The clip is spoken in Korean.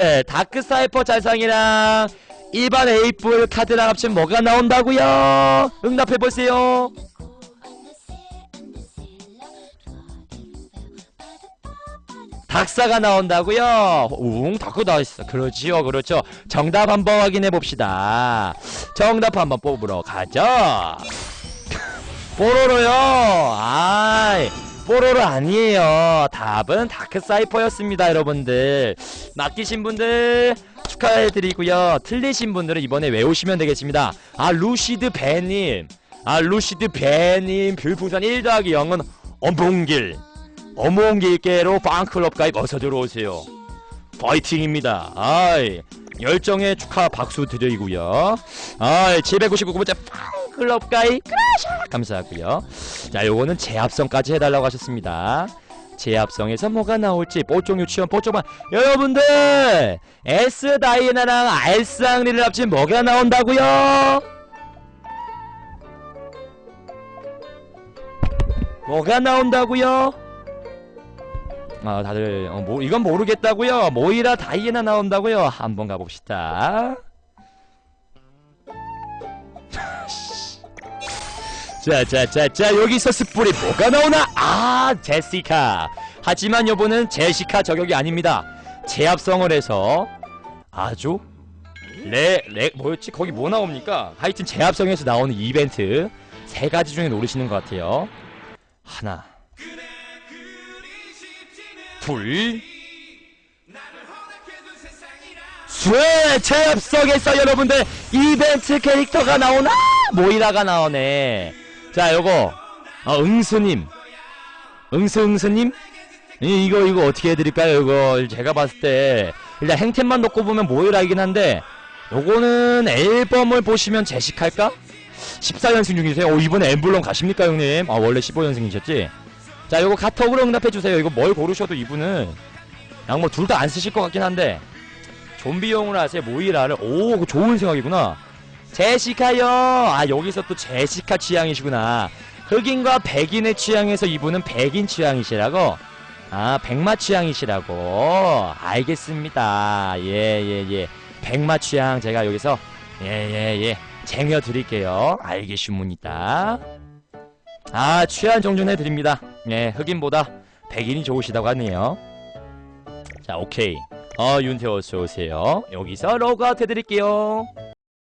네, 다크 사이퍼 자상이랑 일반 에이플 카드랑 합치면 뭐가 나온다고요? 응답해 보세요. 닥사가 나온다고요? 웅 닥고 나왔어. 그렇지요, 그렇죠. 정답 한번 확인해 봅시다. 정답 한번 뽑으러 가죠. 뽀로로요. 아이, 뽀로로 아니에요. 답은 다크 사이퍼였습니다, 여러분들. 맡기신 분들 축하해드리고요. 틀리신 분들은 이번에 외우시면 되겠습니다. 아, 루시드 배님. 아, 루시드 배님. 별풍선 1 더하기 0은 어몽길. 어몽길께로 빵클럽 가입 어서 들어오세요. 파이팅입니다. 아이, 열정의 축하 박수 드리고요. 아이, 759번째 팡클럽 가입 크라샤 감사하고요. 자, 요거는 재합성까지 해달라고 하셨습니다. 재합성에서 뭐가 나올지 뽀쪽 유치원 뽀쪽만 여러분들 S 다이애나랑 알스 앙리를 합치면 뭐가 나온다고요? 뭐가 나온다고요? 아 다들 어, 뭐 이건 모르겠다고요? 모이라 다이애나 나온다고요? 한번 가봅시다. 자자자자 여기서 스뿔이 뭐가 나오나? 아 제시카. 하지만 요번은 제시카 저격이 아닙니다. 재합성을 해서 아주 레 레 뭐였지? 거기 뭐 나옵니까? 하여튼 재합성에서 나오는 이벤트 세 가지 중에 노리시는 것 같아요. 하나, 둘, 쇠 재합성에서 여러분들 이벤트 캐릭터가 나오나? 모이라가 나오네. 자, 요거 어, 응스님, 응스 응스님, 이, 이거 이거 어떻게 해드릴까요? 이거 제가 봤을 때 일단 행템만 놓고 보면 모이라이긴 한데 요거는 앨범을 보시면 제식할까? 14연승 중이세요. 오, 이번에 엠블럼 가십니까, 형님? 아, 원래 15연승이셨지? 자, 요거 카톡으로 응답해주세요. 이거 뭘 고르셔도 이분은 뭐둘다 안 쓰실 것 같긴 한데 좀비용으로 하세요. 모이라를. 오, 좋은 생각이구나. 제시카요. 아, 여기서 또 제시카 취향이시구나. 흑인과 백인의 취향에서 이분은 백인 취향이시라고? 아, 백마 취향이시라고. 알겠습니다. 예, 예, 예. 백마 취향 제가 여기서 예, 예, 예. 쟁여 드릴게요. 알겠습니다. 아, 취향 정준해 드립니다. 예, 흑인보다 백인이 좋으시다고 하네요. 자, 오케이. 어, 윤태호 어서 오세요. 여기서 로그아웃 해드릴게요.